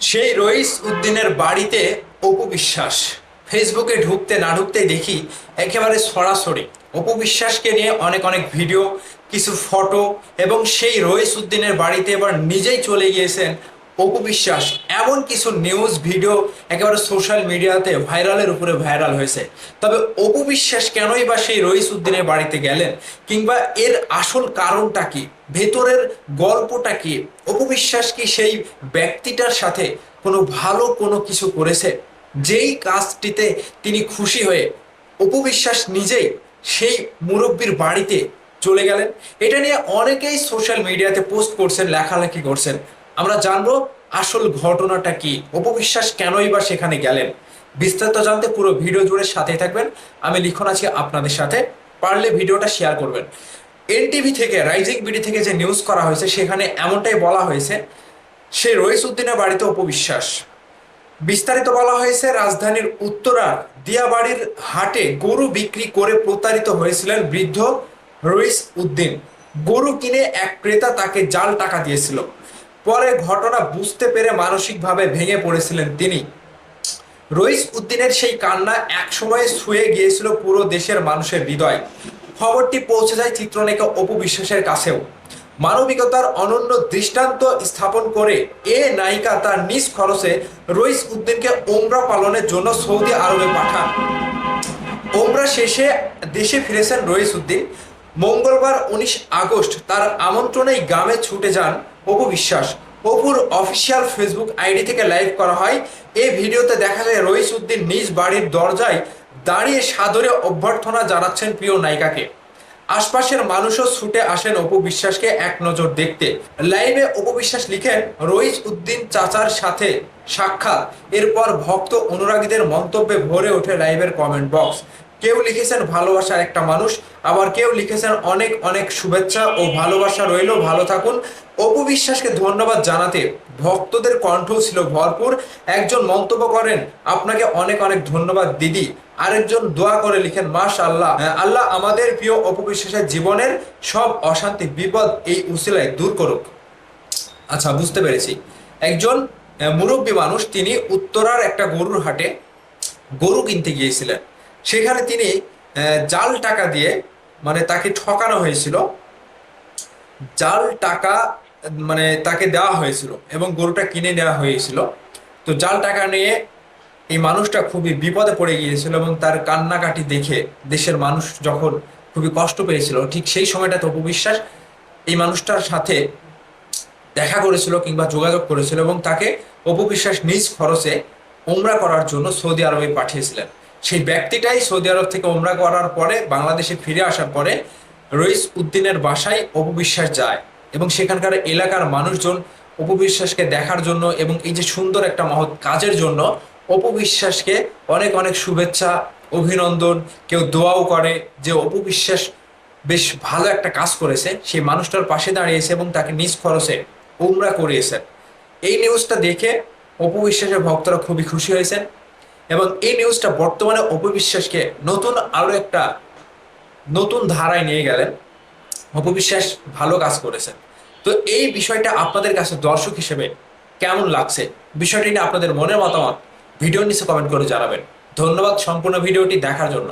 সেই রইস উদ্দিনের বাড়িতে অপু বিশ্বাস। ফেসবুকে ঢুকতে না ঢুকতে দেখি একেবারে সরাসরি অপু বিশ্বাসকে নিয়ে অনেক অনেক ভিডিও, কিছু ফটো এবং সেই রইস উদ্দিনের বাড়িতে এবার নিজেই চলে গিয়েছেন অপু বিশ্বাস, এমন কিছু নিউজ ভিডিও একেবারে সোশ্যাল মিডিয়াতে ভাইরালের উপরে ভাইরাল হয়েছে। তবে অপু বিশ্বাস কেনই বা সেই রইস উদ্দিনের বাড়িতে গেলেন? কিংবা এর আসল কারণটা কি? ভেতরের গল্পটা কি? অপু বিশ্বাস কি সেই ব্যক্তিটার সাথে কোনো ভালো কোনো কিছু করেছে? যেই কাজটিতে তিনি খুশি হয়ে অপু বিশ্বাস নিজেই সেই মুরব্বীর বাড়িতে চলে গেলেন। এটা নিয়ে অনেকেই সোশ্যাল মিডিয়াতে পোস্ট করছেন, লেখালেখি করছেন। আমরা জানব আসল ঘটনাটা কি। অপবিশ্বাস কেনই বা সেখানে গেলেন? বিস্তারিত জানতে পুরো ভিডিও জুড়ে সাথে থাকবেন। আমি লিখন আছি আপনাদের সাথে। পারলে ভিডিওটা শেয়ার করবেন। এনটিভি থেকে, রাইজিং বিডি থেকে যে নিউজ করা হয়েছে, সেখানে এমনটাই বলা হয়েছে, সে রইস উদ্দিনের বাড়িতে অপবিশ্বাস বিস্তারিত বলা হয়েছে, রাজধানীর উত্তরার দিয়াবাড়ির হাটে গরু বিক্রি করে প্রতারিত হয়েছিলেন বৃদ্ধ রইস উদ্দিন। গরু কিনে এক ক্রেতা তাকে জাল টাকা দিয়েছিল। পরে ঘটনা বুঝতে পেরে মানসিকভাবে ভেঙে পড়েছিলেন তিনি। রইস উদ্দিনের সেই কান্না একসময় ছুঁয়ে গিয়েছিল পুরো দেশের মানুষের হৃদয়। খবরটি পৌঁছে যায় চিত্রনায়িকা অপু বিশ্বাসের কাছেও। মানবিকতার অনন্য দৃষ্টান্ত স্থাপন করে এ নায়িকা তার নিজ খরচে রইস উদ্দিনকে ওমরা পালনের জন্য সৌদি আরবে পাঠান। ওমরা শেষে দেশে ফিরেছেন রইস উদ্দিন। মঙ্গলবার উনিশ আগস্ট তার আমন্ত্রণেই গ্রামে ছুটে যান অপু বিশ্বাস। অপুর অফিসিয়াল ফেসবুক আইডি থেকে লাইভ করা হয়। এই ভিডিওতে দেখা যায় রইস উদ্দিন নিজ বাড়ির দরজায় দাঁড়িয়ে সাদরে অভ্যর্থনা জানাচ্ছেন প্রিয় নায়িকাকে। আশপাশের মানুষও ছুটে আসেন অপু বিশ্বাসকে এক নজর দেখতে। লাইভে অপু বিশ্বাস লিখেন, রইস উদ্দিন চাচার সাথে সাক্ষাৎ। এরপর ভক্ত অনুরাগীদের মন্তব্যে ভরে ওঠে লাইভের কমেন্ট বক্স। কেউ লিখেছেন ভালোবাসার একটা মানুষ, আবার কেউ লিখেছেন অনেক অনেক শুভেচ্ছা ও ভালোবাসা রইল। ভালো থাকুন। অপু বিশ্বাসকে ধন্যবাদ জানাতে ভক্তদের কণ্ঠ ছিল ভরপুর। একজন মন্তব্য করেন, আপনাকে অনেক অনেক ধন্যবাদ দিদি। আরেকজন দোয়া করে লিখেন মাস আল্লাহ আল্লাহ আমাদের প্রিয় অপু বিশ্বাসের জীবনের সব অশান্তি, বিপদ এই উসিলায় দূর করুক। আচ্ছা বুঝতে পেরেছি। একজন মুরব্বী মানুষ, তিনি উত্তরার একটা গরুর হাটে গরু কিনতে গিয়েছিলেন। সেখানে তিনি জাল টাকা দিয়ে মানে তাকে ঠকানো হয়েছিল। জাল টাকা মানে তাকে দেওয়া হয়েছিল এবং গরুটা কিনে নেওয়া হয়েছিল। তো জাল টাকা নিয়ে এই মানুষটা খুবই বিপদে পড়ে গিয়েছিল এবং তার কান্নাকাটি দেখে দেশের মানুষ যখন খুবই কষ্ট পেয়েছিল, ঠিক সেই সময়টা সময়টাতে অপবিশ্বাস এই মানুষটার সাথে দেখা করেছিল কিংবা যোগাযোগ করেছিল এবং তাকে অপবিশ্বাস নিজ খরচে ওমরা করার জন্য সৌদি আরবে পাঠিয়েছিলেন। সেই ব্যক্তিটাই সৌদি আরব থেকে ওমরা করার পরে বাংলাদেশে ফিরে আসার পরে রইস উদ্দিনের বাসায় অপবিশ্বাস যায় এবং সেখানকার এলাকার মানুষজন অপবিশ্বাসকে দেখার জন্য এবং এই যে সুন্দর একটা মহৎ কাজের জন্য অপবিশ্বাসকে অনেক অনেক শুভেচ্ছা, অভিনন্দন, কেউ দোয়াও করে যে অপবিশ্বাস বেশ ভালো একটা কাজ করেছে। সেই মানুষটার পাশে দাঁড়িয়েছে এবং তাকে নিজ খরচে উমরা করিয়েছেন। এই নিউজটা দেখে অপবিশ্বাসের ভক্তরা খুবই খুশি হয়েছেন। এবং এই নিউজটা বর্তমানে অপবিশ্বাসকে নতুন আরও একটা নতুন ধারায় নিয়ে গেলেন। অপবিশ্বাস ভালো কাজ করেছেন। তো এই বিষয়টা আপনাদের কাছে দর্শক হিসেবে কেমন লাগছে? বিষয়টি নিয়ে আপনাদের মনের মতামত ভিডিও নিচে কমেন্ট করে জানাবেন। ধন্যবাদ সম্পূর্ণ ভিডিওটি দেখার জন্য।